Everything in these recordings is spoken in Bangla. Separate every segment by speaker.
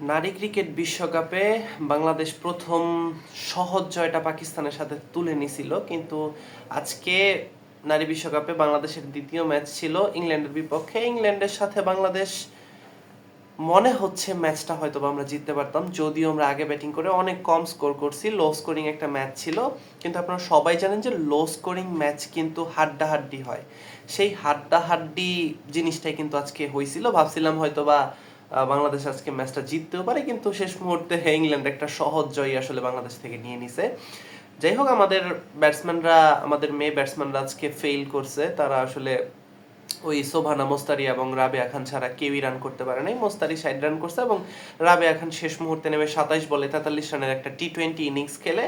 Speaker 1: নারী ক্রিকেট বিশ্বকাপে বাংলাদেশ প্রথম সহজ জয়টা পাকিস্তানের সাথে তুলে নিছিল, কিন্তু আজকে নারী বিশ্বকাপে বাংলাদেশের দ্বিতীয় ম্যাচ ছিল ইংল্যান্ডের বিপক্ষে। ইংল্যান্ডের সাথে বাংলাদেশ মনে হচ্ছে ম্যাচটা হয়তো আমরা জিততে পারতাম, যদিও আমরা আগে ব্যাটিং করে অনেক কম স্কোর করছি, লো স্কোরিং একটা ম্যাচ ছিল। কিন্তু আপনারা সবাই জানেন যে লো স্কোরিং ম্যাচ কিন্তু হাড্ডাহাড্ডি হয়। সেই হাড্ডাহাড্ডি জিনিসটাই কিন্তু আজকে হয়েছিল ভাবছিলাম হয়তো বা বাংলাদেশ আজকে ম্যাচটা জিততেও পারে, কিন্তু শেষ মুহূর্তে ইংল্যান্ড একটা সহজ জয় আসলে বাংলাদেশ থেকে নিয়ে নিছে। যাই হোক, আমাদের ব্যাটসম্যানরা আমাদের মেয়ে ব্যাটসম্যানরা আজকে ফেল করছে। তারা আসলে ওই সোভানা, মোস্তারি এবং রাবেয়া খান ছাড়া কেউই রান করতে পারে নাই। মোস্তারি সাইড রান করছে এবং রাবেয়া খান শেষ মুহূর্তে নেমে সাতাইশ বলে তেতাল্লিশ রানের একটা টি টোয়েন্টি ইনিংস খেলে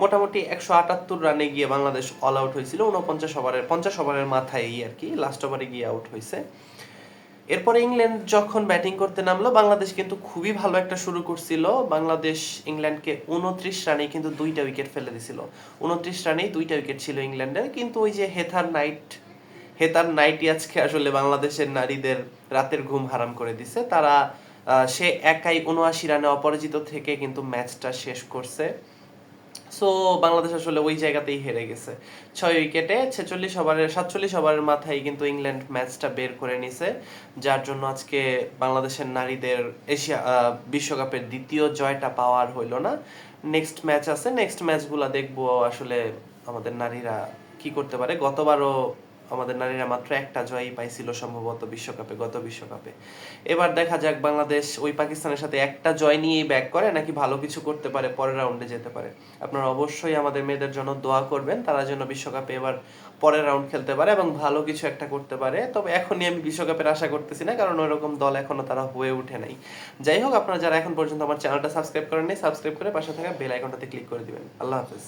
Speaker 1: মোটামুটি একশো আটাত্তর রানে গিয়ে বাংলাদেশ অল আউট হয়েছিল। উনপঞ্চাশ ওভারের পঞ্চাশ ওভারের মাথায় আর কি লাস্ট ওভারে গিয়ে আউট হয়েছে। এরপরে ইংল্যান্ড যখন ব্যাটিং করতে নামলো, বাংলাদেশ কিন্তু খুবই ভালো একটা শুরু করছিল। বাংলাদেশ ইংল্যান্ডকে উনত্রিশ রানে কিন্তু দুইটা উইকেট ফেলে দিছিল। উনত্রিশ রানেই দুইটা উইকেট ছিল ইংল্যান্ডের। কিন্তু ওই যে হেথার নাইট হেতার নাইটই আজকে আসলে বাংলাদেশের নারীদের রাতের ঘুম হারাম করে দিছে। তারা সে একাই উনআশি রানে অপরাজিত থেকে কিন্তু ম্যাচটা শেষ করছে। সো বাংলাদেশ আসলে ওই জায়গাতেই হেরে গেছে। ছয় উইকেটে ছেচল্লিশ ওভারের, সাতচল্লিশ ওভারের মাথায় কিন্তু ইংল্যান্ড ম্যাচটা বের করে নিছে, যার জন্য আজকে বাংলাদেশের নারীদের এশিয়া বিশ্বকাপের দ্বিতীয় জয়টা পাওয়ার হইল না। নেক্সট ম্যাচ আছে নেক্সট ম্যাচগুলো দেখব আসলে আমাদের নারীরা কি করতে পারে। গতবারও আমাদের নারীরা মাত্র একটা জয়ই পাইছিল সম্ভবত বিশ্বকাপে, গত বিশ্বকাপে। এবার দেখা যাক বাংলাদেশ ওই পাকিস্তানের সাথে একটা জয় নিয়েই ব্যাক করে নাকি ভালো কিছু করতে পারে, পরের রাউন্ডে যেতে পারে। আপনারা অবশ্যই আমাদের মেয়েদের জন্য দোয়া করবেন, তারা যেন বিশ্বকাপে এবার পরের রাউন্ড খেলতে পারে এবং ভালো কিছু একটা করতে পারে। তবে এখনই আমি বিশ্বকাপের আশা করতেছি না, কারণ ওইরকম দল এখনও তারা হয়ে ওঠে নাই। যাই হোক, আপনারা যারা এখন পর্যন্ত আমার চ্যানেলটা সাবস্ক্রাইব করেন নাই সাবস্ক্রাইব করে পাশে থাকা বেল আইকনটাতে ক্লিক করে দিবেন। আল্লাহ হাফেজ।